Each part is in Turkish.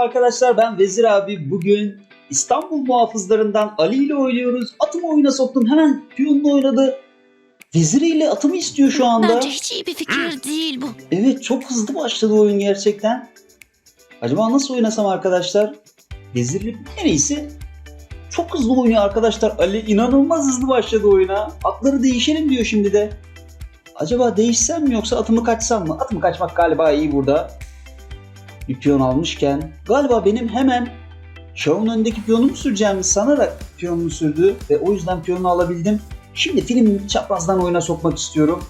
arkadaşlar ben Vezir abi. Bugün İstanbul muhafızlarından Ali ile oynuyoruz. Atımı oyuna soktum. Hemen piyonunu oynadı. Veziriyle atımı istiyor şu anda. Bence hiç iyi bir fikir değil bu. Evet çok hızlı başladı oyun gerçekten. Acaba nasıl oynasam arkadaşlar? Vezirli en iyisi çok hızlı oynuyor arkadaşlar. Ali inanılmaz hızlı başladı oyuna. Atları değişelim diyor şimdi de. Acaba değişsem mi yoksa atımı kaçsam mı? Atımı kaçmak galiba iyi burada. Piyon almışken. Galiba benim hemen şahın önündeki piyonumu süreceğimi sanarak piyonumu sürdü. Ve o yüzden piyonu alabildim. Şimdi filmi çaprazdan oyuna sokmak istiyorum.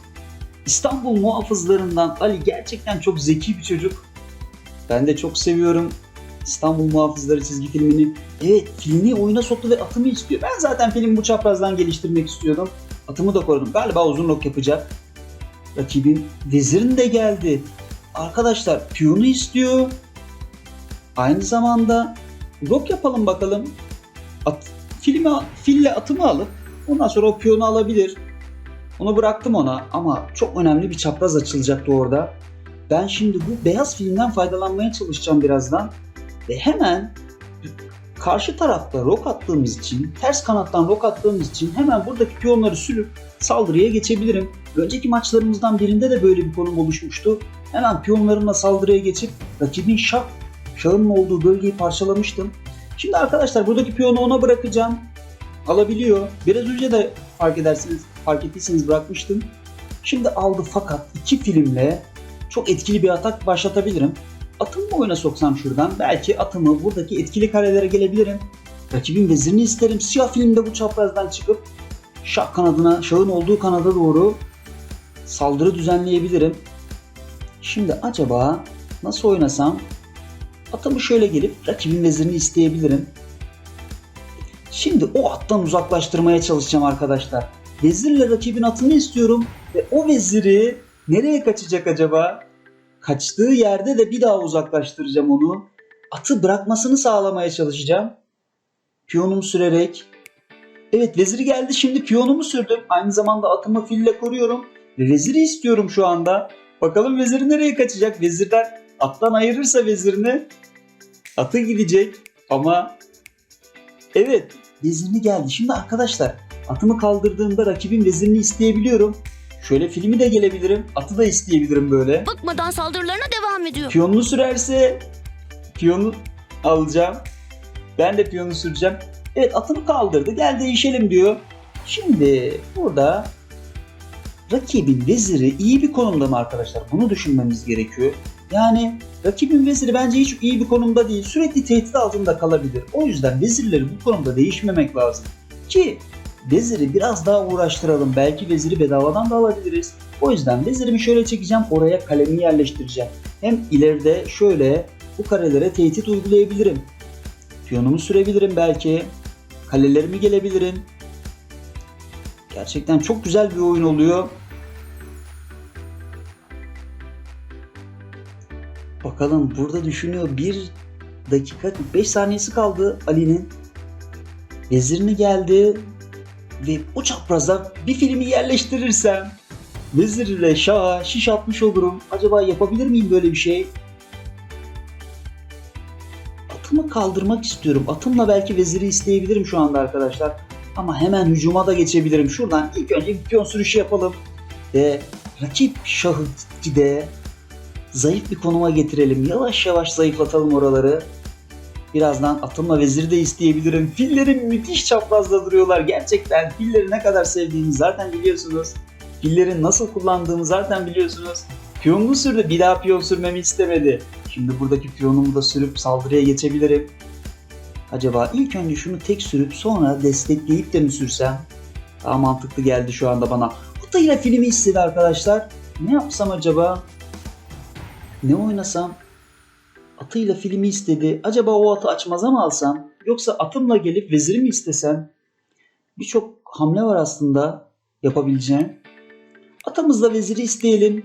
İstanbul muhafızlarından Ali gerçekten çok zeki bir çocuk. Ben de çok seviyorum İstanbul Muhafızları çizgi filmini. Evet filmi oyuna soktu ve atımı istiyor. Ben zaten filmi bu çaprazdan geliştirmek istiyordum. Atımı da korudum. Galiba uzun nok yapacak. Rakibim vezirin de geldi. Arkadaşlar piyonu istiyor. Aynı zamanda rok yapalım bakalım. At, filmi, fille atımı alıp ondan sonra o piyonu alabilir. Onu bıraktım ona ama çok önemli bir çapraz açılacaktı orada. Ben şimdi bu beyaz filmden faydalanmaya çalışacağım birazdan. Ve hemen karşı tarafta rok attığımız için, ters kanattan rok attığımız için hemen buradaki piyonları sürüp saldırıya geçebilirim. Önceki maçlarımızdan birinde de böyle bir konum oluşmuştu. Hemen piyonlarımla saldırıya geçip rakibin şah, şahının olduğu bölgeyi parçalamıştım. Şimdi arkadaşlar buradaki piyonu ona bırakacağım. Alabiliyor. Biraz önce de fark edersiniz, fark ettiyseniz bırakmıştım. Şimdi aldı fakat iki filmle çok etkili bir atak başlatabilirim. Atımı mı oyuna soksam şuradan? Belki atımı buradaki etkili karelere gelebilirim. Rakibin vezirini isterim. Siyah filmde bu çaprazdan çıkıp şah kanadına, şahın olduğu kanada doğru saldırı düzenleyebilirim. Şimdi acaba nasıl oynasam? Atımı şöyle gelip rakibin vezirini isteyebilirim. Şimdi o attan uzaklaştırmaya çalışacağım arkadaşlar. Vezirle rakibin atını istiyorum ve o veziri nereye kaçacak acaba? Kaçtığı yerde de bir daha uzaklaştıracağım onu. Atı bırakmasını sağlamaya çalışacağım. Piyonumu sürerek. Evet veziri geldi şimdi piyonumu sürdüm. Aynı zamanda atımı fille koruyorum. Ve veziri istiyorum şu anda. Bakalım veziri nereye kaçacak? Vezirden attan ayırırsa vezirini atı gidecek. Ama evet vezirini geldi. Şimdi arkadaşlar atımı kaldırdığımda rakibin vezirini isteyebiliyorum. Şöyle filmi de gelebilirim. Atı da isteyebilirim böyle. Bıkmadan saldırılarına devam ediyor. Piyonunu sürerse piyonu alacağım. Ben de piyonu süreceğim. Evet atımı kaldırdı. Gel değişelim diyor. Şimdi burada rakibin veziri iyi bir konumda mı arkadaşlar? Bunu düşünmemiz gerekiyor. Yani rakibin veziri bence hiç iyi bir konumda değil. Sürekli tehdit altında kalabilir. O yüzden vezirleri bu konumda değişmemek lazım. Ki veziri biraz daha uğraştıralım. Belki veziri bedavadan da alabiliriz. O yüzden vezirimi şöyle çekeceğim. Oraya kalemi yerleştireceğim. Hem ileride şöyle bu karelere tehdit uygulayabilirim. Piyonumu sürebilirim belki. Kalelerimi gelebilirim. Gerçekten çok güzel bir oyun oluyor. Bakalım burada düşünüyor. 1 dakika 45 saniyesi kaldı Ali'nin. Vezirini geldi ve o çapraza bir filmi yerleştirirsem Vezir ile Şah'a şiş atmış olurum. Acaba yapabilir miyim böyle bir şey? Atımı kaldırmak istiyorum. Atımla belki veziri isteyebilirim şu anda arkadaşlar. Ama hemen hücuma da geçebilirim. Şuradan ilk önce bir piyon sürüşü yapalım. Ve rakip şahı de zayıf bir konuma getirelim. Yavaş yavaş zayıflatalım oraları. Birazdan atımla veziri de isteyebilirim. Fillerim müthiş çaprazda duruyorlar. Gerçekten filleri ne kadar sevdiğimi zaten biliyorsunuz. Pillerin nasıl kullandığımı zaten biliyorsunuz. Piyonunu sürdü. Bir daha piyon sürmemi istemedi. Şimdi buradaki piyonumu da sürüp saldırıya geçebilirim. Acaba ilk önce şunu tek sürüp sonra destekleyip de mi sürsem? Daha mantıklı geldi şu anda bana. Atıyla filmi istedi arkadaşlar. Ne yapsam acaba? Ne oynasam? Atıyla filmi istedi. Acaba o atı açmaza mı alsam? Yoksa atımla gelip veziri mi istesem? Birçok hamle var aslında yapabileceğim. Atamızla veziri isteyelim.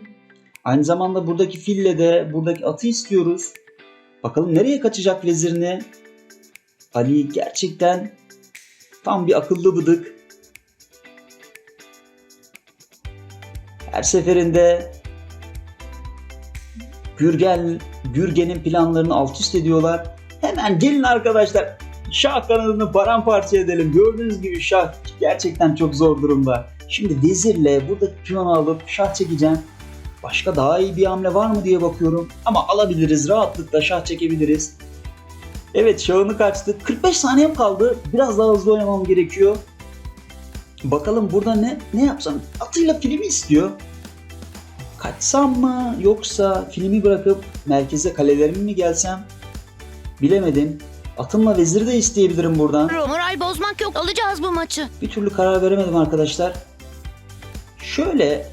Aynı zamanda buradaki fille de buradaki atı istiyoruz. Bakalım nereye kaçacak vezirini? Ali gerçekten tam bir akıllı bıdık. Her seferinde Gürgen Gürgen'in planlarını alt üst ediyorlar. Hemen gelin arkadaşlar Şah kanadını paramparça edelim. Gördüğünüz gibi Şah gerçekten çok zor durumda. Şimdi vezirle buradaki piyonu alıp Şah çekeceğim. Başka daha iyi bir hamle var mı diye bakıyorum. Ama alabiliriz rahatlıkla Şah çekebiliriz. Evet Şah'ını kaçtı. 45 saniyem kaldı. Biraz daha hızlı oynamam gerekiyor. Bakalım burada ne ne yapsam? Atıyla filmi istiyor. Kaçsam mı yoksa filmi bırakıp merkeze kalelerime mi gelsem? Bilemedim. Atımla veziri de isteyebilirim buradan. Moral bozmak yok. Alacağız bu maçı. Bir türlü karar veremedim arkadaşlar. Şöyle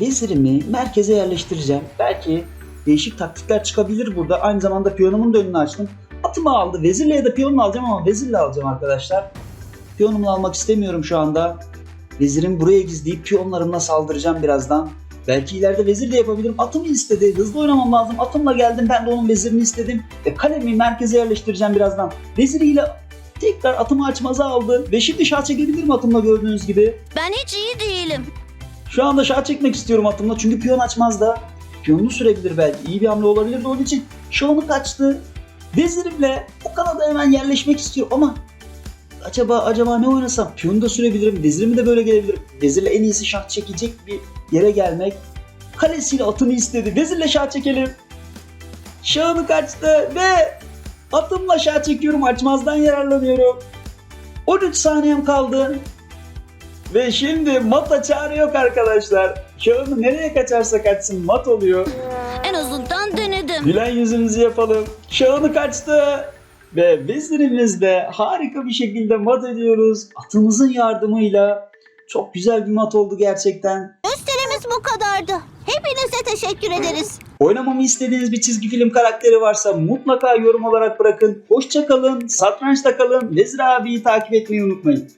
vezirimi merkeze yerleştireceğim. Belki değişik taktikler çıkabilir burada. Aynı zamanda piyonumun da önünü açtım. Atımı aldı. Vezirle ya da piyonumu alacağım ama vezirle alacağım arkadaşlar. Piyonumu almak istemiyorum şu anda. Vezirimi buraya gizleyip piyonlarımla saldıracağım birazdan. Belki ileride vezir de yapabilirim. Atımı istedi. Hızlı oynamam lazım. Atımla geldim. Ben de onun vezirini istedim. E, kalemi merkeze yerleştireceğim birazdan. Veziriyle tekrar atımı açmaza aldı. Ve şimdi şah çekebilirim atımla gördüğünüz gibi. Ben hiç iyi değilim. Şu anda şah çekmek istiyorum atımla çünkü piyon açmaz da. Piyonunu sürebilir belki. İyi bir hamle olabilir de onun için şahını kaçtı. Vezirimle o kanada hemen yerleşmek istiyor ama acaba acaba ne oynasam? Piyonu da sürebilirim. Vezirimi de böyle gelebilirim. Vezirle en iyisi şah çekecek bir yere gelmek. Kalesiyle atımı istedi. Vezirle şah çekelim. Şahını kaçtı ve atımla şah çekiyorum. Açmazdan yararlanıyorum. 13 saniyem kaldı. Ve şimdi mata çare yok arkadaşlar. Şahını nereye kaçarsa kaçsın mat oluyor. En azından denedim. Gülen yüzümüzü yapalım. Şahını kaçtı. Ve vezirimizle harika bir şekilde mat ediyoruz. Atımızın yardımıyla. Çok güzel bir mat oldu gerçekten. Gösterimiz bu kadardı. Hepinize teşekkür ederiz. Oynamamı istediğiniz bir çizgi film karakteri varsa mutlaka yorum olarak bırakın. Hoşça kalın, satrançta kalın. Vezir abiyi takip etmeyi unutmayın.